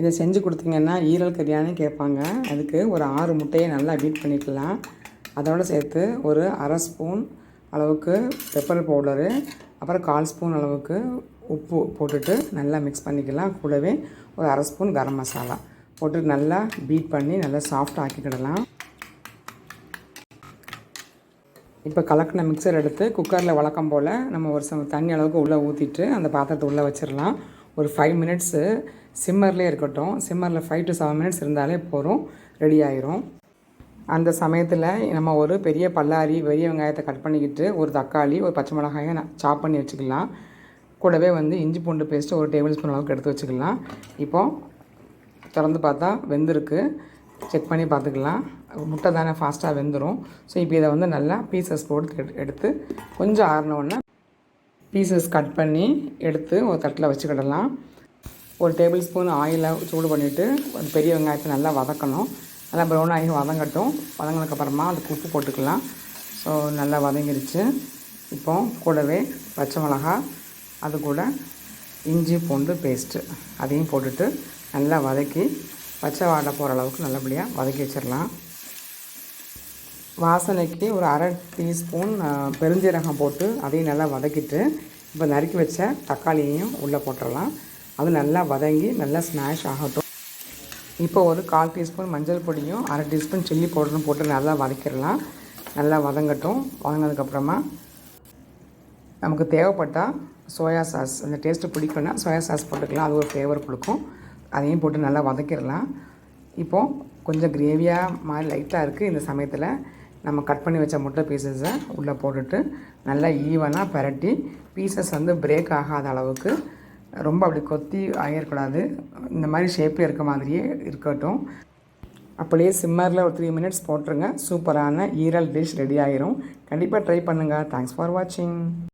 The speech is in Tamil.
இதை செஞ்சு கொடுத்தீங்கன்னா ஈரல் கறியானு கேட்பாங்க. அதுக்கு ஒரு ஆறு முட்டையை நல்லா பீட் பண்ணிக்கலாம். அதோடு சேர்த்து ஒரு அரை ஸ்பூன் அளவுக்கு பெப்பர் பவுடரு அப்புறம் கால் ஸ்பூன் அளவுக்கு உப்பு போட்டுட்டு நல்லா மிக்ஸ் பண்ணிக்கலாம். கூடவே ஒரு அரை ஸ்பூன் கரம் மசாலா போட்டு நல்லா பீட் பண்ணி நல்லா சாஃப்ட் ஆக்கிக்கிடலாம். இப்போ கலக்கின மிக்சர் எடுத்து குக்கரில் வழக்கம் போல் நம்ம ஒரு சம தண்ணி அளவுக்கு உள்ளே ஊற்றிட்டு அந்த பாத்திரத்தை உள்ளே வச்சிடலாம். ஒரு ஃபைவ் மினிட்ஸு சிம்மர்லேயே இருக்கட்டும். சிம்மரில் ஃபைவ் டு செவன் மினிட்ஸ் இருந்தாலே போதும். ரெடி ஆயிரும். அந்த சமயத்தில் நம்ம ஒரு பெரிய பல்லாரி பெரிய வெங்காயத்தை கட் பண்ணிக்கிட்டு ஒரு தக்காளி ஒரு பச்சை மிளகாயை சாப் பண்ணி வச்சுக்கலாம். கூடவே வந்து இஞ்சி பூண்டு பேஸ்ட்டு ஒரு டேபிள் ஸ்பூன் அளவுக்கு எடுத்து வச்சுக்கலாம். இப்போது திறந்து பார்த்தா வெந்திருக்கு. செக் பண்ணி பார்த்துக்கலாம். முட்டை தானே ஃபாஸ்ட்டாக வெந்துடும் ஸோ இப்போ இதை வந்து நல்லா பீசஸ் போட்டு எடுத்து கொஞ்சம் ஆறினோடனே பீசஸ் கட் பண்ணி எடுத்து ஒரு தட்டில் வச்சுக்கிடலாம். ஒரு டேபிள் ஸ்பூன் ஆயிலை சூடு பண்ணிவிட்டு ஒரு பெரிய வெங்காயத்தை நல்லா வதக்கணும். நல்லா ப்ரௌன் ஆகி வதங்கட்டும். வதங்கினதுக்கப்புறமா அதுக்கு உப்பு போட்டுக்கலாம். ஸோ நல்லா வதங்கிடுச்சு இப்போ கூடவே பச்சை மிளகா அது கூட இஞ்சி பூண்டு பேஸ்ட்டு அதையும் போட்டுட்டு நல்லா வதக்கி பச்சை வாடை போகிற அளவுக்கு நல்லபடியாக வதக்கி வச்சிடலாம். வாசனைக்கு ஒரு அரை டீஸ்பூன் பெருஞ்சீரகம் போட்டு அதையும் நல்லா வதக்கிட்டு இப்போ நறுக்கி வச்ச தக்காளியையும் உள்ளே போட்டுடலாம். அது நல்லா வதங்கி நல்லா ஸ்மாஷ் ஆகட்டும். இப்போ ஒரு கால் டீஸ்பூன் மஞ்சள் பொடியும் அரை டீஸ்பூன் சில்லி பவுடரும் போட்டு நல்லா வதக்கிடலாம். நல்லா வதங்கட்டும். வதங்கினதுக்கப்புறமா நமக்கு தேவைப்பட்டால் சோயா சாஸ் அந்த டேஸ்ட்டு பிடிக்கும்னா சோயா சாஸ் போட்டுக்கலாம். அது ஒரு ஃப்ளேவர் கொடுக்கும். அதையும் போட்டு நல்லா வதக்கிடலாம். இப்போது கொஞ்சம் கிரேவியாக மாதிரி லைட்டாக இருக்குது இந்த சமயத்தில் நம்ம கட் பண்ணி வச்ச முட்டை பீசஸை உள்ளே போட்டுட்டு நல்லா ஈவனாக பரட்டி பீசஸ் வந்து பிரேக் ஆகாத அளவுக்கு ரொம்ப அப்படி கொத்தி ஆகிடக்கூடாது இந்த மாதிரி ஷேப்பில் இருக்க மாதிரியே இருக்கட்டும். அப்படியே சிம்மரில் ஒரு த்ரீ மினிட்ஸ் போட்டுருங்க. சூப்பரான ஈரல் டிஷ் ரெடி ஆகிரும் கண்டிப்பாக ட்ரை பண்ணுங்கள் தேங்க்ஸ் ஃபார் வாட்சிங்